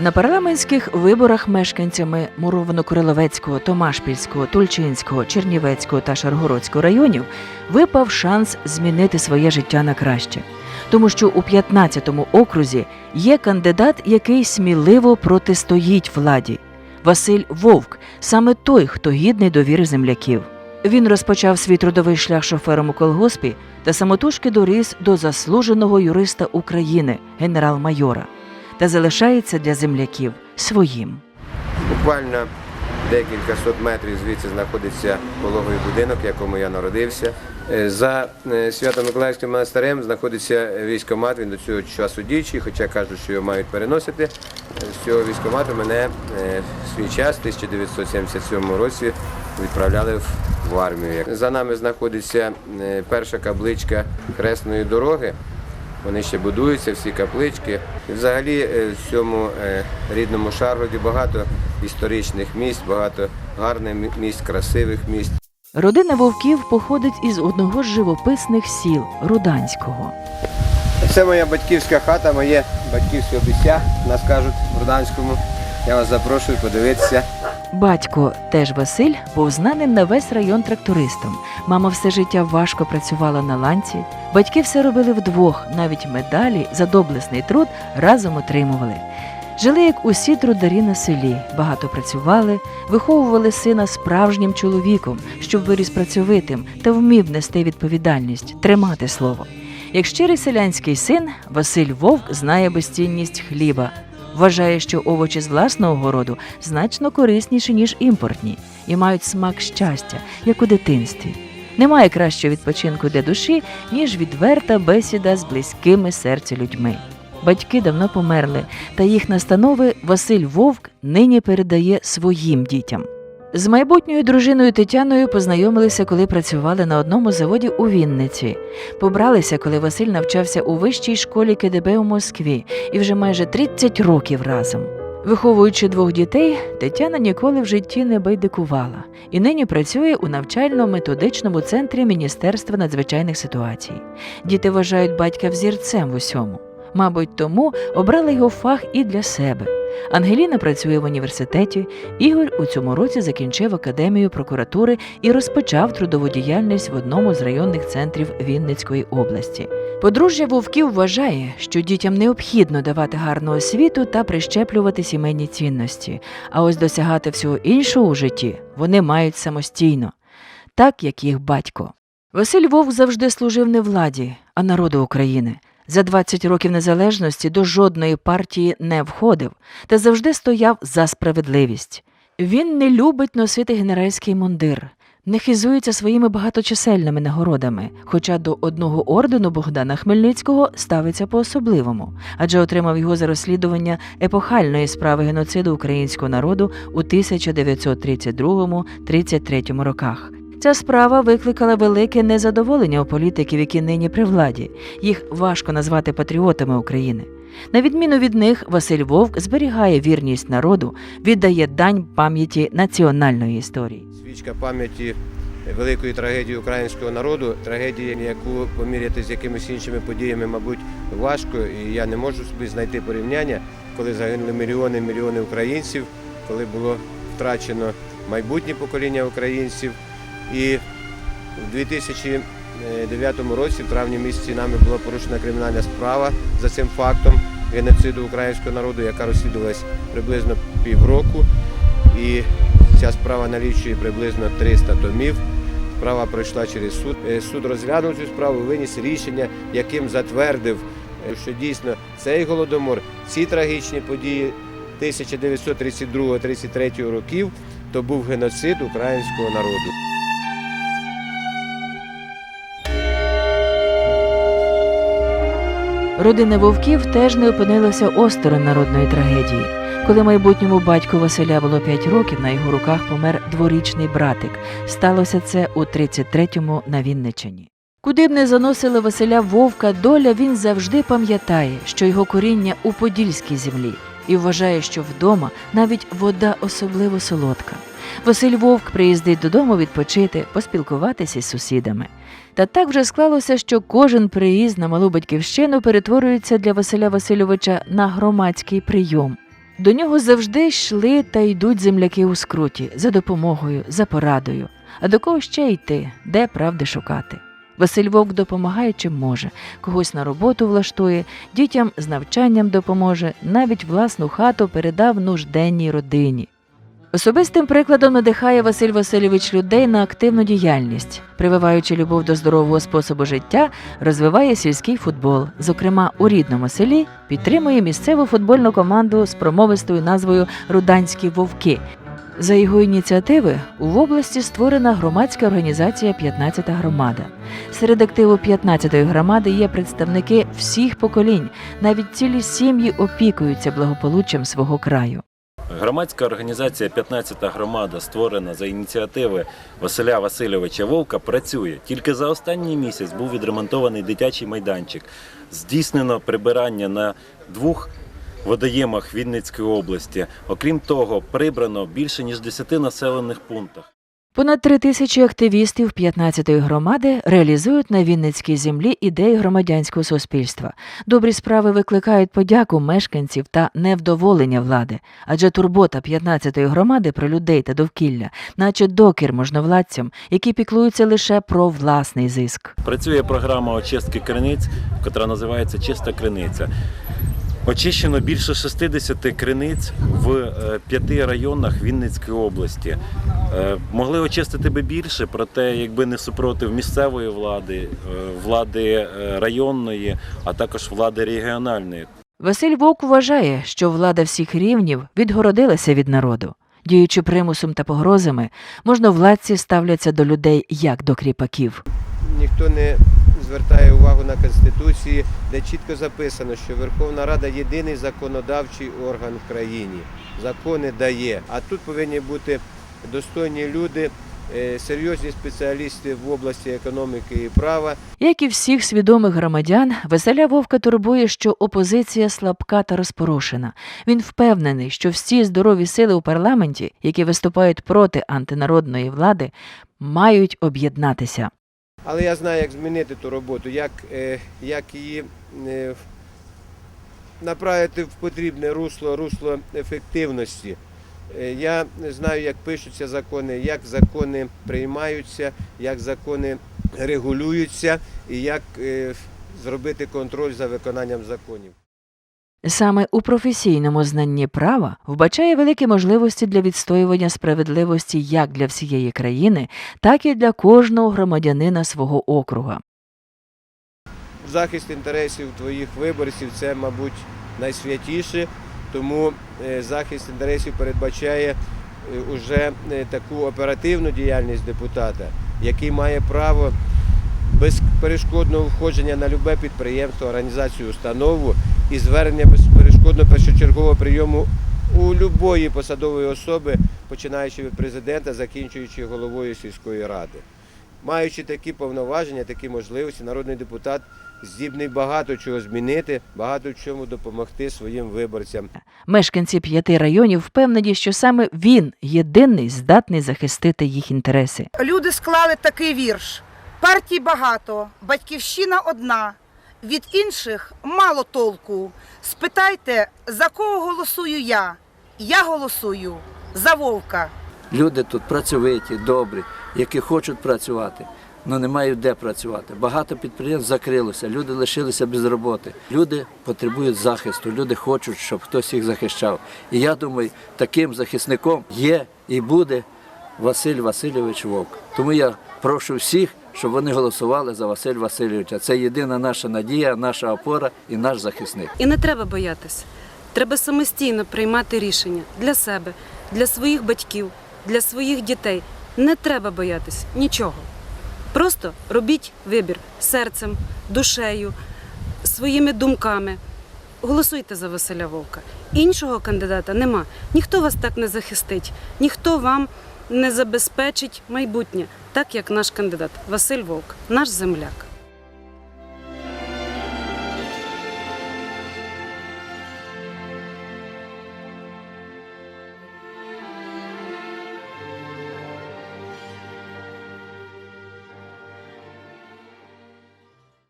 На парламентських виборах мешканцями Муровано-Криловецького, Томашпільського, Тульчинського, Чернівецького та Шаргородського районів випав шанс змінити своє життя на краще. Тому що у 15-му окрузі є кандидат, який сміливо протистоїть владі. Василь Вовк, саме той, хто гідний довіри земляків. Він розпочав свій трудовий шлях шофером у колгоспі та самотужки доріс до заслуженого юриста України, генерал-майора, та залишається для земляків своїм. Буквально декілька сот метрів звідси знаходиться пологовий будинок, в якому я народився. Е, За е, Свято-Миколаївським монастирем знаходиться військомат, він до цього часу діючий, хоча кажуть, що його мають переносити. З цього військомату мене е, в свій час, в 1977 році, відправляли в- армію. За нами знаходиться перша капличка хресної дороги. Вони ще будуються, всі каплички. І взагалі е, в цьому е, рідному Шаргоді багато історичних місць, багато гарних місць, красивих місць. Родина вовків походить із одного з живописних сіл Руданського. Це моя батьківська хата, моє батьківське обіця, нас кажуть в Руданському. Я вас запрошую подивитися. Батько, теж Василь, був знаним на весь район трактористом. Мама все життя важко працювала на ланці. Батьки все робили вдвох, навіть медалі за доблесний труд разом отримували. Жили як усі трударі на селі, багато працювали, виховували сина справжнім чоловіком, щоб виріс працьовитим та вмів нести відповідальність, тримати слово. Як щирий селянський син, Василь Вовк знає безцінність хліба, Вважає, що овочі з власного городу значно корисніші, ніж імпортні, і мають смак щастя, як у дитинстві. Немає кращого відпочинку для душі, ніж відверта бесіда з близькими серцю людьми. Батьки давно померли, та їх настанови Василь Вовк нині передає своїм дітям. З майбутньою дружиною Тетяною познайомилися, коли працювали на одному заводі у Вінниці. Побралися, коли Василь навчався у вищій школі КДБ у Москві і вже майже 30 років разом. Виховуючи двох дітей, Тетяна ніколи в житті не байдикувала і нині працює у навчально-методичному центрі Міністерства надзвичайних ситуацій. Діти вважають батька взірцем в усьому. Мабуть, тому обрали його фах і для себе. Ангеліна працює в університеті. Ігор у цьому році закінчив академію прокуратури і розпочав трудову діяльність в одному з районних центрів Вінницької області. Подружжя Вовків вважає, що дітям необхідно давати гарну освіту та прищеплювати сімейні цінності, а ось досягати всього іншого у житті вони мають самостійно, так як їх батько. Василь Вовк завжди служив не владі, а народу України. За 20 років незалежності до жодної партії не входив та завжди стояв за справедливість. Він не любить носити генеральський мундир, не хизується своїми багаточисельними нагородами, хоча до одного ордену Богдана Хмельницького ставиться по-особливому, адже отримав його за розслідування епохальної справи геноциду українського народу у 1932-33 роках. Ця справа викликала велике незадоволення у політиків, які нині при владі. Їх важко назвати патріотами України. На відміну від них, Василь Вовк зберігає вірність народу, віддає дань пам'яті національної історії. Свічка пам'яті великої трагедії українського народу, трагедії, яку поміряти з якимись іншими подіями, мабуть, важко. І я не можу собі знайти порівняння, коли загинули мільйони мільйони українців, коли було втрачено майбутнє покоління українців. І в 2009 році, в травні місяці, нами була порушена кримінальна справа за цим фактом геноциду українського народу, яка розслідувалась приблизно півроку. І ця справа налічує приблизно 300 томів. Справа пройшла через суд. Е, Суд розглянув цю справу, виніс рішення, яким затвердив, е, що дійсно цей голодомор, ці трагічні події 1932-33 років, то був геноцид українського народу. Родина вовків теж не опинилася осторонь народної трагедії. Коли майбутньому батьку Василя було 5 років, на його руках помер дворічний братик. Сталося це у 33-му на Вінниччині. Куди б не заносила Василя Вовка доля, він завжди пам'ятає, що його коріння у подільській землі, і вважає, що вдома навіть вода особливо солодка. Василь Вовк приїздить додому відпочити, поспілкуватися із сусідами. Та так вже склалося, що кожен приїзд на малу батьківщину перетворюється для Василя Васильовича на громадський прийом. До нього завжди йшли та йдуть земляки у скруті за допомогою, за порадою. А до кого ще йти, де правди шукати? Василь Вовк допомагає чим може, когось на роботу влаштує, дітям з навчанням допоможе, навіть власну хату передав нужденній родині. Особистим прикладом надихає Василь Васильович людей на активну діяльність, прививаючи любов до здорового способу життя, розвиває сільський футбол. Зокрема, у рідному селі підтримує місцеву футбольну команду з промовистою назвою Руданські вовки. За його ініціативи в області створена громадська організація «15 громада. Серед активу 15-ї громади є представники всіх поколінь, навіть цілі сім'ї опікуються благополуччям свого краю. Громадська організація «15-та громада, створена за ініціативи Василя Васильовича Вовка, працює. Тільки за останній місяць був відремонтований дитячий майданчик. Здійснено прибирання на двох водоємах Вінницької області. Окрім того, прибрано більше ніж 10 населених пунктах. Понад три тисячі активістів 15-ї громади реалізують на Вінницькій землі ідеї громадянського суспільства. Добрі справи викликають подяку мешканців та невдоволення влади, адже турбота 15-ї громади про людей та довкілля, наче докір можновладцям, які піклуються лише про власний зиск. Працює програма очистки криниць, яка називається Чиста криниця. Очищено більше 60 криниць в е, п'яти районах Вінницької області. Е, Могли очистити би більше, проте якби не супротив місцевої влади, е, влади районної, а також влади регіональної. Василь Вовк вважає, що влада всіх рівнів відгородилася від народу. Діючи примусом та погрозами, можновладці ставляться до людей як до кріпаків. Ніхто не звертає увагу на Конституції, де чітко записано, що Верховна Рада єдиний законодавчий орган в країні. Закони дає. А тут повинні бути достойні люди, е, серйозні спеціалісти в області економіки і права, Як і всіх свідомих громадян, Василя Вовка турбує, що опозиція слабка та розпорошена. Він впевнений, що всі здорові сили у парламенті, які виступають проти антинародної влади, мають об'єднатися. Але я знаю, як змінити ту роботу, як, е, як її е, направити в потрібне русло, русло ефективності. Е, Я знаю, як пишуться закони, як закони приймаються, як закони регулюються і як зробити контроль за виконанням законів. Саме у професійному знанні права вбачає великі можливості для відстоювання справедливості як для всієї країни, так і для кожного громадянина свого округа. Захист інтересів твоїх виборців це, мабуть, найсвятіше, тому е, захист інтересів передбачає е, уже е, таку оперативну діяльність депутата, який має право безперешкодного входження на любе підприємство, організацію, установу і звернення безперешкодного першочергового прийому у любої посадової особи, починаючи від президента, закінчуючи головою сільської ради. Маючи такі повноваження, такі можливості, народний депутат здібний багато чого змінити, багато чому допомогти своїм виборцям. Мешканці п'яти районів впевнені, що саме він єдиний здатний захистити їх інтереси. Люди склали такий вірш: партій багато, батьківщина одна. Від інших мало толку. Спитайте, за кого голосую я? Я голосую за вовка. Люди тут працьовиті, добрі, які хочуть працювати, але не мають де працювати. Багато підприємств закрилося, люди лишилися без роботи. Люди потребують захисту, люди хочуть, щоб хтось їх захищав. І я думаю, таким захисником є і буде Василь Васильович Вовк. Тому я прошу всіх, щоб вони голосували за Василь Васильовича. Це єдина наша надія, наша опора і наш захисник. І не треба боятися. Треба самостійно приймати рішення для себе, для своїх батьків, для своїх дітей. Не треба боятися нічого. Просто робіть вибір серцем, душею, своїми думками. Голосуйте за Василя Вовка. Іншого кандидата нема. Ніхто вас так не захистить, ніхто вам не забезпечить майбутнє, так як наш кандидат Василь Вовк, наш земляк.